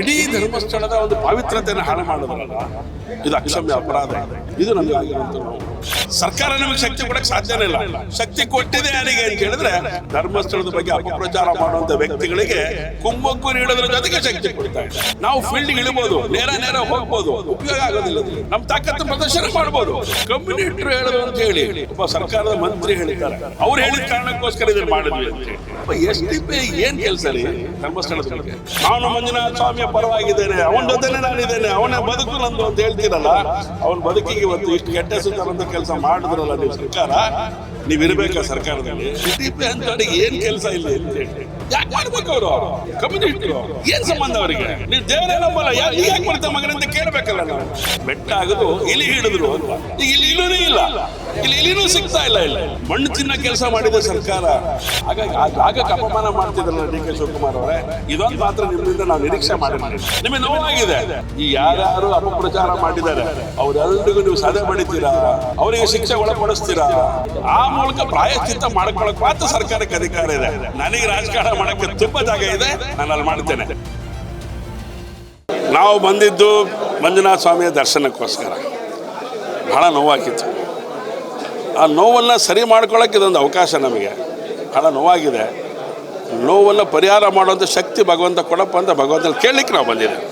ಇಡೀ ಧರ್ಮಸ್ಥಳದ ಒಂದು ಪಾವಿತ್ರತೆಯನ್ನು ಹಾಳು ಮಾಡೋದ್ರಲ್ಲ ಇದು ಅಕ್ಷಮ್ಯ ಅಪರಾಧ. ಇದು ನಮಗೆ ಆಗಿರುವಂತ ಸರ್ಕಾರ ನಮಗೆ ಶಕ್ತಿ ಕೊಡಕ್ಕೆ ಸಾಧ್ಯನೇ ಇಲ್ಲ. ಶಕ್ತಿ ಕೊಟ್ಟಿದೆ ಯಾರಿಗೆ ಅಂತ ಹೇಳಿದ್ರೆ, ಧರ್ಮಸ್ಥಳದ ಬಗ್ಗೆ ಅಪಪ್ರಚಾರ ಮಾಡುವಂತ ವ್ಯಕ್ತಿಗಳಿಗೆ ಕುಮ್ಮಕ್ಕು ನೀಡೋದ್ರ ಜೊತೆಗೆ ಶಕ್ತಿ ಕೊಡ್ತಾ ಇದೆ. ನಾವು ಫೀಲ್ಡ್ ಇಳಿಬಹುದು ನೇರ ನೇರ ಹೋಗ್ಬೋದು, ಉಪಯೋಗ ಆಗೋದಿಲ್ಲ ನಮ್ ತಾಕತ್ತು ಪ್ರದರ್ಶನ ಮಾಡಬಹುದು ಕಮ್ಯುನಿಟರ್ ಹೇಳೋದು ಅಂತ ಹೇಳಿ, ಒಬ್ಬ ಸರ್ಕಾರದ ಮಂತ್ರಿ ಹೇಳಿದ್ದಾರೆ. ಅವ್ರು ಹೇಳಿದ ಕಾರಣಕ್ಕೋಸ್ಕರ ಇದನ್ನ ಮಾಡಿದ್ವಿ ಎಸ್ ಡಿ ಪಿ ಏನ್ ಕೆಲಸ ರೀ ಧರ್ಮಸ್ಥಳದ ಬಗ್ಗೆ? ನಾನು ಮಂಜುನಾಥ ಸ್ವಾಮಿಯ ಪರವಾಗಿದ್ದೇನೆ. ಅವನ ಜೊತೆನೆ ನಾನಿದ್ದೇನೆ. ಅವನ ಬದುಕು ನಂದು ಅಂತ ಹೇಳ್ತೀರಲ್ಲ? ಅವನ ಬದುಕಿಗೆ ಇವತ್ತು ಇಷ್ಟು ಕೆಟ್ಟ ಸುತ್ತ ಕೆಲಸ ಮಾಡಿದ್ರಲ್ಲ ನೀವು ಸರ್ಕಾರ? ನೀವ್ ಇರ್ಬೇಕಾ ಸರ್ಕಾರದಲ್ಲಿ? ಎಸ್ ಡಿ ಪಿ ಅಂತ ಏನ್ ಕೆಲಸ ಇಲ್ಲ ಅಂತ ಹೇಳಿ. ಯಾಕೆ ಮಾಡ್ಬೇಕು ಅವರು? ಕಮ್ಯುನಿಸ್ಟ್ ಏನ್ ಸಂಬಂಧ ಅವರಿಗೆ? ನೀವು ದೇವರೇ ನಂಬಲ್ಲ. ಯಾಕೆ ಯಾಕೆ ಮಾಡ್ತಾರೆ ಮಗನ ಅಂತ ಕೇಳ್ಬೇಕಲ್ಲ ನಾವು. ಬೆಟ್ಟ ಆಗುದು ಇಲಿ ಹಿಡಿದ್ರು ಅಲ್ವಾ? ಈಗ ಇಲ್ಲಿ ಇಲ್ಲೂ ಇಲ್ಲ. ಇಲ್ಲಿ ಇಲ್ಲಿನೂ ಸಿಗ್ತಾ ಇಲ್ಲ ಇಲ್ಲ. ಮಣ್ಣು ಚಿನ್ನ ಕೆಲಸ ಮಾಡಿದ ಸರ್ಕಾರ. ಹಾಗಾಗಿ ಆ ಜಾಗಕ್ಕೆ ಅಪಮಾನ ಮಾಡ್ತಿದ್ರಲ್ಲ ಡಿ ಕೆ ಶಿವಕುಮಾರ್ ಅವರೇ. ಇದೊಂದು ಮಾತ್ರ ನಿಮ್ಮಿಂದ ನಾವು ನಿರೀಕ್ಷೆ ಮಾಡಿ ನಿಮಗೆ ನೋವಾಗಿದೆ. ಈ ಯಾರ್ಯಾರು ಅಪಪ್ರಚಾರ ಮಾಡಿದ್ದಾರೆ ಅವರೆಲ್ಲರಿಗೂ ನೀವು ಸದೆ ಬಡಿತೀರಾ ಅವರಿಗೆ ಶಿಕ್ಷೆ ಒಳಪಡಿಸ್ತೀರಾ? ಆ ಮೂಲಕ ಪ್ರಾಯಶ್ಚಿತ್ತ ಮಾಡ್ಕೊಳಕ್ ಮಾತ್ರ ಸರ್ಕಾರಕ್ಕೆ ಅಧಿಕಾರ ಇದೆ. ನನಗೆ ರಾಜಕಾರಣ ಮಾಡಕ್ಕೆ ತುಂಬಾ ಜಾಗ ಇದೆ. ನಾನು ಅಲ್ಲಿ ಮಾಡ್ತೇನೆ. ನಾವು ಬಂದಿದ್ದು ಮಂಜುನಾಥ ಸ್ವಾಮಿಯ ದರ್ಶನಕ್ಕೋಸ್ಕರ. ಬಹಳ ನೋವಾಗಿತ್ತು. ಆ ನೋವನ್ನು ಸರಿ ಮಾಡ್ಕೊಳ್ಳೋಕೆ ಇದೊಂದು ಅವಕಾಶ ನಮಗೆ. ಬಹಳ ನೋವಾಗಿದೆ. ನೋವನ್ನು ಪರಿಹಾರ ಮಾಡುವಂಥ ಶಕ್ತಿ ಭಗವಂತ ಕೊಡಪ್ಪ ಅಂತ ಭಗವಂತನ ಕೇಳಲಿಕ್ಕೆ ನಾವು ಬಂದಿದ್ದೇವೆ.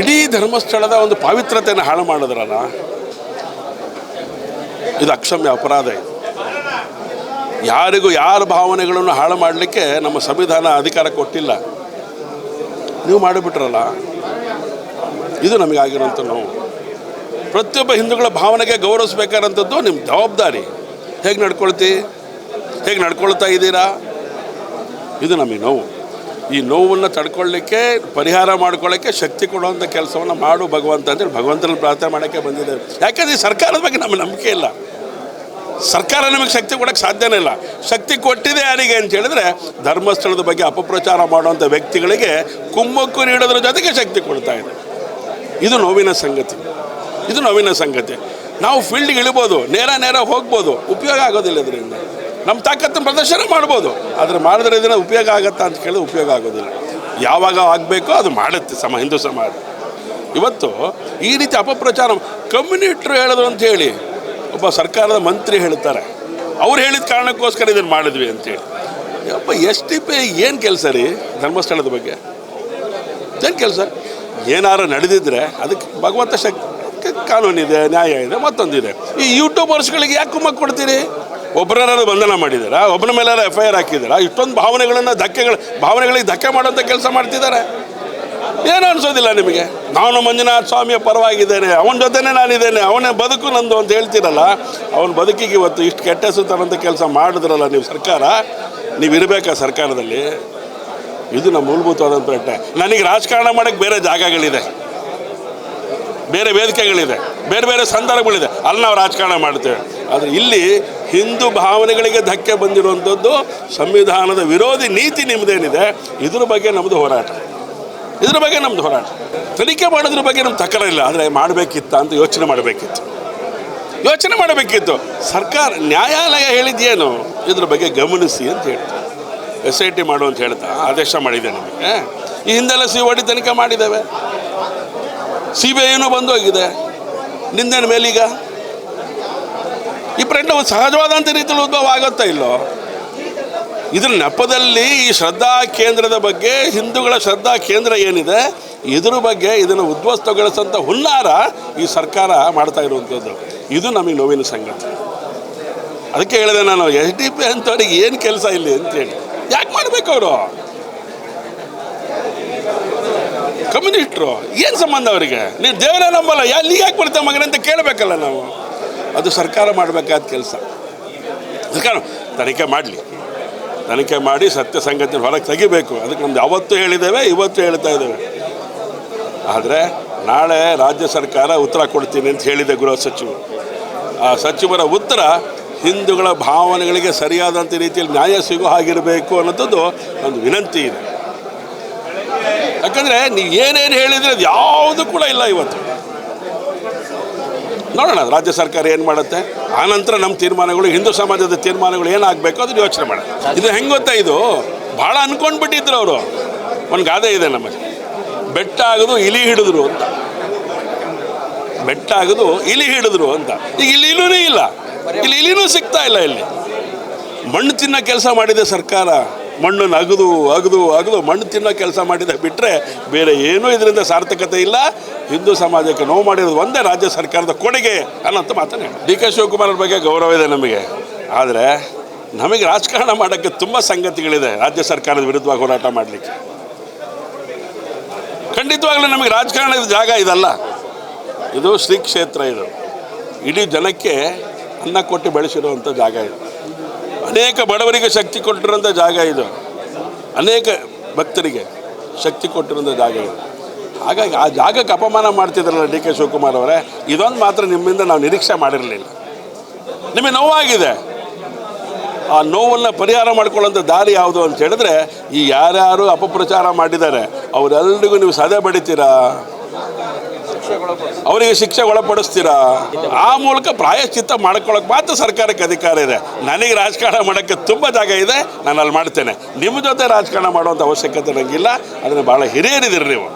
ಇಡೀ ಧರ್ಮಸ್ಥಳದ ಒಂದು ಪಾವಿತ್ರತೆಯನ್ನು ಹಾಳು ಮಾಡಿದ್ರಲ್ಲ, ಇದು ಅಕ್ಷಮ್ಯ ಅಪರಾಧ ಇದು. ಯಾರಿಗೂ ಯಾರ ಭಾವನೆಗಳನ್ನು ಹಾಳು ಮಾಡಲಿಕ್ಕೆ ನಮ್ಮ ಸಂವಿಧಾನ ಅಧಿಕಾರ ಕೊಟ್ಟಿಲ್ಲ. ನೀವು ಮಾಡಿಬಿಟ್ರಲ್ಲ? ಇದು ನಮಗಾಗಿರೋಂಥ ನೋವು. ಪ್ರತಿಯೊಬ್ಬ ಹಿಂದೂಗಳ ಭಾವನೆಗೆ ಗೌರವಿಸ್ಬೇಕಾದಂಥದ್ದು ನಿಮ್ಮ ಜವಾಬ್ದಾರಿ. ಹೇಗೆ ನಡ್ಕೊಳ್ತಿ? ಹೇಗೆ ನಡ್ಕೊಳ್ತಾ ಇದ್ದೀರಾ? ಇದು ನಮಗೆ ನೋವು. ಈ ನೋವನ್ನು ತಡ್ಕೊಳ್ಳಿಕ್ಕೆ, ಪರಿಹಾರ ಮಾಡ್ಕೊಳ್ಳೋಕ್ಕೆ ಶಕ್ತಿ ಕೊಡುವಂಥ ಕೆಲಸವನ್ನು ಮಾಡು ಭಗವಂತ ಅಂತೇಳಿ ಭಗವಂತನಲ್ಲಿ ಪ್ರಾರ್ಥನೆ ಮಾಡೋಕ್ಕೆ ಬಂದಿದ್ದೇವೆ ಯಾಕಂದರೆ ಈ ಸರ್ಕಾರದ ಬಗ್ಗೆ ನಮಗೆ ನಂಬಿಕೆ ಇಲ್ಲ. ಸರ್ಕಾರ ನಮಗೆ ಶಕ್ತಿ ಕೊಡಕ್ಕೆ ಸಾಧ್ಯನೇ ಇಲ್ಲ. ಶಕ್ತಿ ಕೊಟ್ಟಿದೆ ಯಾರಿಗೆ ಅಂತ ಹೇಳಿದ್ರೆ ಧರ್ಮಸ್ಥಳದ ಬಗ್ಗೆ ಅಪಪ್ರಚಾರ ಮಾಡುವಂಥ ವ್ಯಕ್ತಿಗಳಿಗೆ ಕುಮ್ಮಕ್ಕು ನೀಡೋದ್ರ ಜೊತೆಗೆ ಶಕ್ತಿ ಕೊಡ್ತಾ ಇದೆ. ಇದು ನೋವಿನ ಸಂಗತಿ. ಇದು ನೋವಿನ ಸಂಗತಿ. ನಾವು ಫೀಲ್ಡ್ಗೆ ಇಳಿಬೋದು, ನೇರ ನೇರ ಹೋಗ್ಬೋದು, ಉಪಯೋಗ ಆಗೋದಿಲ್ಲ ಇದರಿಂದ. ನಮ್ಮ ತಾಕತ್ತು ಪ್ರದರ್ಶನ ಮಾಡ್ಬೋದು, ಆದರೆ ಮಾಡಿದ್ರೆ ಇದನ್ನು ಉಪಯೋಗ ಆಗತ್ತಾ ಅಂತ ಕೇಳಿದ್ರೆ ಉಪಯೋಗ ಆಗೋದಿಲ್ಲ. ಯಾವಾಗ ಆಗಬೇಕೋ ಅದು ಮಾಡುತ್ತೆ ಸಮ, ಹಿಂದೂ ಸಮಾಜ. ಇವತ್ತು ಈ ರೀತಿ ಅಪಪ್ರಚಾರ ಕಮ್ಯುನಿಟ್ರು ಹೇಳೋದು ಅಂತ ಹೇಳಿ ಒಬ್ಬ ಸರ್ಕಾರದ ಮಂತ್ರಿ ಹೇಳ್ತಾರೆ. ಅವ್ರು ಹೇಳಿದ ಕಾರಣಕ್ಕೋಸ್ಕರ ಇದನ್ನು ಮಾಡಿದ್ವಿ ಅಂತೇಳಿ. ಒಬ್ಬ ಎಸ್ ಟಿ ಪಿ ಏನು ಕೆಲಸ ರೀ ಧರ್ಮಸ್ಥಳದ ಬಗ್ಗೆ? ಏನು ಕೆಲಸ? ಏನಾರು ನಡೆದಿದ್ರೆ ಅದಕ್ಕೆ ಭಗವಂತ ಶಕ್ತಿ ಕಾನೂನಿದೆ ನ್ಯಾಯ ಇದೆ, ಮತ್ತೊಂದಿದೆ. ಈ ಯೂಟ್ಯೂಬರ್ಸ್ಗಳಿಗೆ ಯಾಕೆ ಕುಮ್ಮಕ್ ಕೊಡ್ತೀರಿ? ಒಬ್ಬರನ್ನಾರು ಬಂಧನ ಮಾಡಿದ್ದೀರಾ ಒಬ್ಬನ ಮೇಲೆ ಎಫ್ ಐ ಆರ್ ಹಾಕಿದ್ದೀರಾ ಇಷ್ಟೊಂದು ಭಾವನೆಗಳನ್ನು ಧಕ್ಕೆಗಳು, ಭಾವನೆಗಳಿಗೆ ಧಕ್ಕೆ ಮಾಡೋಂಥ ಕೆಲಸ ಮಾಡ್ತಿದ್ದಾರೆ ಏನು ಅನ್ಸೋದಿಲ್ಲ ನಿಮಗೆ? ನಾನು ಮಂಜುನಾಥ ಸ್ವಾಮಿಯ ಪರವಾಗಿದ್ದೇನೆ, ಅವನ ಜೊತೆನೆ ನಾನಿದ್ದೇನೆ, ಅವನೇ ಬದುಕು ನಂದು ಅಂತ ಹೇಳ್ತೀರಲ್ಲ, ಅವನ ಬದುಕಿಗೆ ಇವತ್ತು ಇಷ್ಟು ಕೆಟ್ಟ ಸುತ್ತಾನಂತ ಕೆಲಸ ಮಾಡಿದ್ರಲ್ಲ ನೀವು ಸರ್ಕಾರ, ನೀವು ಇರಬೇಕಾ ಸರ್ಕಾರದಲ್ಲಿ? ಇದು ನಮ್ಮ ಮೂಲಭೂತವಾದಂಥ ಪ್ರಶ್ನೆ. ನನಗೆ ರಾಜಕಾರಣ ಮಾಡೋಕ್ಕೆ ಬೇರೆ ಜಾಗಗಳಿದೆ. ಬೇರೆ ವೇದಿಕೆಗಳಿದೆ. ಬೇರೆ ಬೇರೆ ಸಂದರ್ಭಗಳಿದೆ. ಅಲ್ಲಿ ನಾವು ರಾಜಕಾರಣ ಮಾಡ್ತೇವೆ. ಆದರೆ ಇಲ್ಲಿ ಹಿಂದೂ ಭಾವನೆಗಳಿಗೆ ಧಕ್ಕೆ ಬಂದಿರುವಂಥದ್ದು ಸಂವಿಧಾನದ ವಿರೋಧಿ ನೀತಿ ನಿಮ್ಮದೇನಿದೆ ಇದ್ರ ಬಗ್ಗೆ ನಮ್ಮದು ಹೋರಾಟ. ಇದ್ರ ಬಗ್ಗೆ ನಮ್ದು ಹೋರಾಟ. ತನಿಖೆ ಮಾಡೋದ್ರ ಬಗ್ಗೆ ನಮ್ಗೆ ತಕರ ಇಲ್ಲ. ಆದರೆ ಮಾಡಬೇಕಿತ್ತ ಅಂತ ಯೋಚನೆ ಮಾಡಬೇಕಿತ್ತು. ಯೋಚನೆ ಮಾಡಬೇಕಿತ್ತು. ಸರ್ಕಾರ, ನ್ಯಾಯಾಲಯ ಹೇಳಿದ್ಯೇನು? ಇದ್ರ ಬಗ್ಗೆ ಗಮನಿಸಿ ಅಂತ ಹೇಳ್ತಾರೆ ಎಸ್ ಐ ಟಿ ಮಾಡು ಅಂತ ಹೇಳ್ತಾ ಆದೇಶ ಮಾಡಿದೆ ನಮಗೆ. ಈ ಹಿಂದೆಲ್ಲ ಸಿ ಒಡಿ ತನಿಖೆ ಮಾಡಿದ್ದೇವೆ. ಸಿ ಬಿ ಐನೂ ಬಂದು ಹೋಗಿದೆ. ನಿಂದೇನು ಮೇಲೀಗ? ಈ ಪ್ರಶ್ನೆ ಸಹಜವಾದಂಥ ರೀತಿಯಲ್ಲಿ ಉದ್ಭವ ಆಗುತ್ತಾ ಇಲ್ಲೋ? ಇದ್ರ ನೆಪದಲ್ಲಿ ಈ ಶ್ರದ್ಧಾ ಕೇಂದ್ರದ ಬಗ್ಗೆ ಹಿಂದೂಗಳ ಶ್ರದ್ಧಾ ಕೇಂದ್ರ ಏನಿದೆ, ಇದ್ರ ಬಗ್ಗೆ ಇದನ್ನು ಉದ್ವಸ್ತಗೊಳಿಸುವಂಥ ಹುನ್ನಾರ ಈ ಸರ್ಕಾರ ಮಾಡ್ತಾ ಇರುವಂಥದ್ದು. ಇದು ನಮಗೆ ನೋವಿನ ಸಂಗತಿ. ಅದಕ್ಕೆ ಹೇಳಿದೆ ನಾನು, ಎಸ್ ಡಿ ಪಿ ಅಂತವ್ರಿಗೆ ಏನು ಕೆಲಸ ಇಲ್ಲಿ ಅಂತೇಳಿ. ಯಾಕೆ ಮಾಡಬೇಕು ಅವರು? ಕಮ್ಯುನಿಸ್ಟ್ರು, ಏನು ಸಂಬಂಧ ಅವರಿಗೆ? ನೀವು ದೇವರೇ ನಂಬಲ್ಲ ಎಲ್ಲಿ ಯಾಕೆ ಬರ್ತಾರೆ ಮಗನ ಅಂತ ಕೇಳಬೇಕಲ್ಲ ನಾವು. ಅದು ಸರ್ಕಾರ ಮಾಡಬೇಕಾದ ಕೆಲಸ. ಸರ್ಕಾರ ತನಿಖೆ ಮಾಡಲಿ. ತನಿಖೆ ಮಾಡಿ ಸತ್ಯ ಸಂಗತಿ ಹೊರಗೆ ತೆಗಿಬೇಕು. ಅದಕ್ಕೆ ನಮ್ದು ಯಾವತ್ತೂ ಹೇಳಿದ್ದೇವೆ, ಇವತ್ತು ಹೇಳ್ತಾ ಇದ್ದೇವೆ. ಆದರೆ ನಾಳೆ ರಾಜ್ಯ ಸರ್ಕಾರ ಉತ್ತರ ಕೊಡ್ತೀನಿ ಅಂತ ಹೇಳಿದೆ ಗೃಹ ಸಚಿವರು ಆ ಸಚಿವರ ಉತ್ತರ ಹಿಂದೂಗಳ ಭಾವನೆಗಳಿಗೆ ಸರಿಯಾದಂಥ ರೀತಿಯಲ್ಲಿ ನ್ಯಾಯ ಸಿಗೋ ಹಾಗಿರಬೇಕು ಅನ್ನೋದು ಒಂದು ವಿನಂತಿ ಇದೆ. ಯಾಕಂದರೆ ನೀವು ಏನೇನು ಹೇಳಿದರೆ ಅದು ಯಾವುದು ಕೂಡ ಇಲ್ಲ ಇವತ್ತು. ನೋಡೋಣ, ರಾಜ್ಯ ಸರ್ಕಾರ ಏನು ಮಾಡುತ್ತೆ? ಆನಂತರ ನಮ್ಮ ತೀರ್ಮಾನಗಳು, ಹಿಂದೂ ಸಮಾಜದ ತೀರ್ಮಾನಗಳು ಏನಾಗಬೇಕು ಅದನ್ನು ಯೋಚನೆ ಮಾಡೋಣ. ಇದು ಹೆಂಗೆ ಗೊತ್ತಾ ಇದು? ಭಾಳ ಅನ್ಕೊಂಡ್ಬಿಟ್ಟಿದ್ರು ಅವರು. ಒಂದು ಗಾದೆ ಇದೆ ನಮಗೆ ಬೆಟ್ಟ ಆಗದು ಇಲಿ ಹಿಡಿದ್ರು ಅಂತ. ಬೆಟ್ಟ ಆಗದು ಇಲಿ ಹಿಡಿದ್ರು ಅಂತ. ಈಗ ಇಲ್ಲಿ ಇಲೂ ಇಲ್ಲ. ಇಲ್ಲಿ ಇಲಿನೂ ಸಿಗ್ತಾ ಇಲ್ಲ ಇಲ್ಲಿ. ಮಣ್ಣು ತಿನ್ನೋ ಕೆಲಸ ಮಾಡಿದೆ ಸರ್ಕಾರ. ಮಣ್ಣನ್ನು ಅಗದು ಅಗದು ಅಗದು ಮಣ್ಣು ತಿನ್ನೋ ಕೆಲಸ ಮಾಡಿದ ಬಿಟ್ಟರೆ ಬೇರೆ ಏನೂ ಇದರಿಂದ ಸಾರ್ಥಕತೆ ಇಲ್ಲ. ಹಿಂದೂ ಸಮಾಜಕ್ಕೆ ನೋವು ಮಾಡಿರೋದು ಒಂದೇ ರಾಜ್ಯ ಸರ್ಕಾರದ ಕೊಡುಗೆ ಅನ್ನೋಂಥ ಮಾತನ್ನೇ. ಡಿ ಕೆ ಶಿವಕುಮಾರ್ ಬಗ್ಗೆ ಗೌರವ ಇದೆ ನಮಗೆ. ಆದರೆ ನಮಗೆ ರಾಜಕಾರಣ ಮಾಡೋಕ್ಕೆ ತುಂಬ ಸಂಗತಿಗಳಿದೆ ರಾಜ್ಯ ಸರ್ಕಾರದ ವಿರುದ್ಧವಾಗಿ ಹೋರಾಟ ಮಾಡಲಿಕ್ಕೆ. ಖಂಡಿತವಾಗಲೂ ನಮಗೆ ರಾಜಕಾರಣದ ಜಾಗ ಇದಲ್ಲ. ಇದು ಶ್ರೀ ಕ್ಷೇತ್ರ ಇದು. ಇಡೀ ಜನಕ್ಕೆ ಅನ್ನ ಕೊಟ್ಟು ಬೆಳೆಸಿರುವಂಥ ಜಾಗ ಇದು. ಅನೇಕ ಬಡವರಿಗೆ ಶಕ್ತಿ ಕೊಟ್ಟಿರೋಂಥ ಜಾಗ ಇದು. ಅನೇಕ ಭಕ್ತರಿಗೆ ಶಕ್ತಿ ಕೊಟ್ಟಿರೋಂಥ ಜಾಗ ಇದು. ಹಾಗಾಗಿ ಆ ಜಾಗಕ್ಕೆ ಅಪಮಾನ ಮಾಡ್ತಿದ್ರಲ್ಲ ಡಿ ಕೆ ಶಿವಕುಮಾರ್ ಅವರೇ, ಇದೊಂದು ಮಾತ್ರ ನಿಮ್ಮಿಂದ ನಾವು ನಿರೀಕ್ಷೆ ಮಾಡಿರಲಿಲ್ಲ. ನಿಮಗೆ ನೋವಾಗಿದೆ. ಆ ನೋವನ್ನು ಪರಿಹಾರ ಮಾಡ್ಕೊಳ್ಳೋಂಥ ದಾರಿ ಯಾವುದು ಅಂತ ಹೇಳಿದ್ರೆ, ಈ ಯಾರ್ಯಾರು ಅಪಪ್ರಚಾರ ಮಾಡಿದ್ದಾರೆ ಅವರೆಲ್ಲರಿಗೂ ನೀವು ಸದೆ ಬಡಿತೀರಾ? ಅವರಿಗೆ ಶಿಕ್ಷೆ ಒಳಪಡಿಸ್ತೀರಾ ಆ ಮೂಲಕ ಪ್ರಾಯಶ್ಚಿತ್ತ ಮಾಡ್ಕೊಳ್ಳೋಕೆ ಮಾತ್ರ ಸರ್ಕಾರಕ್ಕೆ ಅಧಿಕಾರ ಇದೆ. ನನಗೆ ರಾಜಕಾರಣ ಮಾಡೋಕ್ಕೆ ತುಂಬ ಜಾಗ ಇದೆ. ನಾನು ಅಲ್ಲಿ ಮಾಡ್ತೇನೆ. ನಿಮ್ಮ ಜೊತೆ ರಾಜಕಾರಣ ಮಾಡುವಂಥ ಅವಶ್ಯಕತೆ ನನಗಿಲ್ಲ ಅದನ್ನು ಭಾಳ ಹಿರಿಯರಿದ್ದೀರಿ ನೀವು.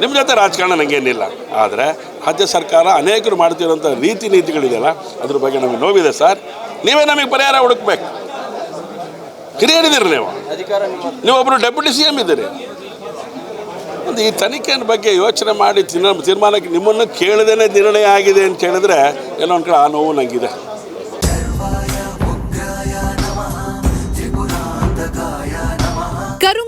ನಿಮ್ಮ ಜೊತೆ ರಾಜಕಾರಣ ನನಗೇನಿಲ್ಲ ಆದರೆ ರಾಜ್ಯ ಸರ್ಕಾರ ಅನೇಕರು ಮಾಡ್ತಿರೋಂಥ ರೀತಿ ನೀತಿಗಳಿದೆಯಲ್ಲ ಅದ್ರ ಬಗ್ಗೆ ನಮಗೆ ನೋವಿದೆ ಸರ್. ನೀವೇ ನಮಗೆ ಪರಿಹಾರ ಹುಡುಕ್ಬೇಕು. ಹಿರಿಯರಿದ್ದೀರಿ ನೀವು. ನೀವೊಬ್ಬರು ಡೆಪ್ಯೂಟಿ ಸಿ ಎಂ ಇದ್ದೀರಿ. ಒಂದು ಈ ತನಿಖೆಯ ಬಗ್ಗೆ ಯೋಚನೆ ಮಾಡಿ ತಿನ್ನ ತೀರ್ಮಾನಕ್ಕೆ ನಿಮ್ಮನ್ನು ಕೇಳದೇನೆ ನಿರ್ಣಯ ಆಗಿದೆ ಅಂತ ಹೇಳಿದ್ರೆ ಎಲ್ಲೋ ಒಂದು ಕಡೆ ಆ ನೋವು ನನಗಿದೆ